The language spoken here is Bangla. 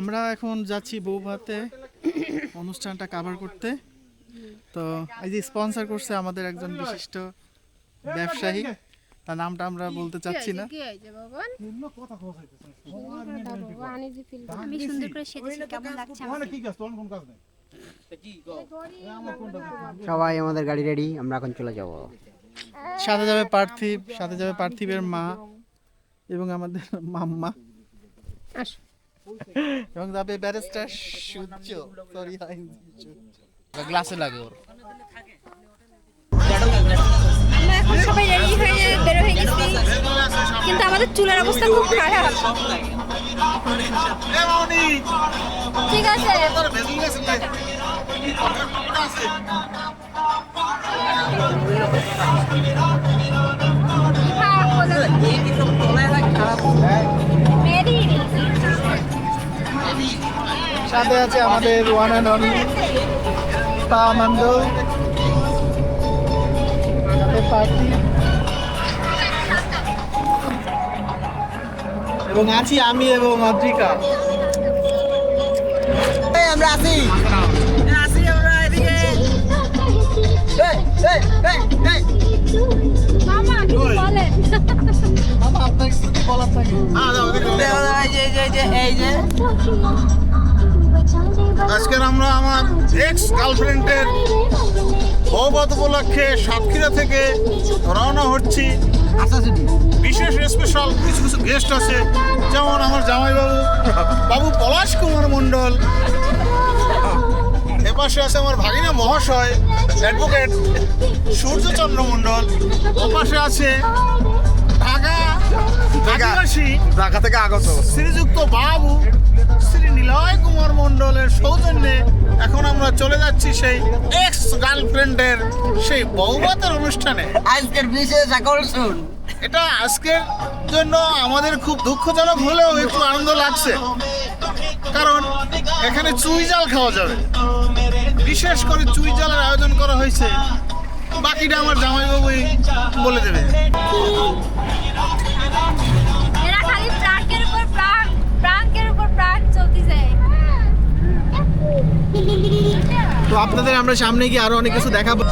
আমরা এখন যাচ্ছি বৌভাতে অনুষ্ঠানটা কাভার করতে। তো এই যে স্পন্সর করছে আমাদের একজন বিশিষ্ট ব্যবসায়ী। তার নামটা আমরা বলতে চাচ্ছি না। কি হয়েছে বাবান আমি সুন্দর করে সেজেছি কেমন লাগছে আমাকে? সবাই আমাদের গাড়ি রেডি আমরা এখন চলে যাব। সাথে যাবে পার্থিব সাথে যাবে পার্থিবের মা এবং আমাদের মাম্মা। আসো। এবং যাবে ব্যারিস্টার সূর্য সরি গ্লাসে লাগে ওর। আমরা এখন সবাই রেডি হয়ে বের হয়ে গেছি কিন্তু আমাদের চুলের অবস্থা খুব খারাপ। ঠিক আছে। মেরি সাথে আছে আমাদের ওয়ান অ্যান্ড অনলি পা মন্ডল পার্টি এবং আছি আমি এবং অদ্রিকা। আমরা আসি মামা কিছু বলেন মামা আপনার কিছু কি বলার থাকে? আজকের আমরা আমার এক্স গার্লফ্রেন্ডের বৌবাদ উপলক্ষে সাতক্ষীরা থেকে রওনা হচ্ছি। বিশেষ স্পেশাল কিছু কিছু গেস্ট আছে যেমন আমার জামাইবাবু বাবু পলাশ কুমার মণ্ডল। এপাশে আছে আমার ভাগিনা মহাশয় অ্যাডভোকেট সূর্যচন্দ্র মণ্ডল। ওপাশে আছে ঢাকা ঢাকা থেকে আগত। শ্রীযুক্ত বাবু শ্রী চলে যাচ্ছি সেই এক্স গার্লফ্রেন্ডের সেই বহুবাতের অনুষ্ঠানে। আজকের বিশেষ আকর্ষণ। এটা আজকের জন্য আমাদের খুব দুঃখজনক হলেও একটু আনন্দ লাগছে। কারণ এখানে চুই জাল খাওয়া যাবে। বিশেষ করে চুই জালের আয়োজন করা হয়েছে। বাকিটা আমার জামাইবাবুই বলে দেবে। আপনাদের আমরা সামনে গিয়ে আরও অনেক কিছু দেখাবো।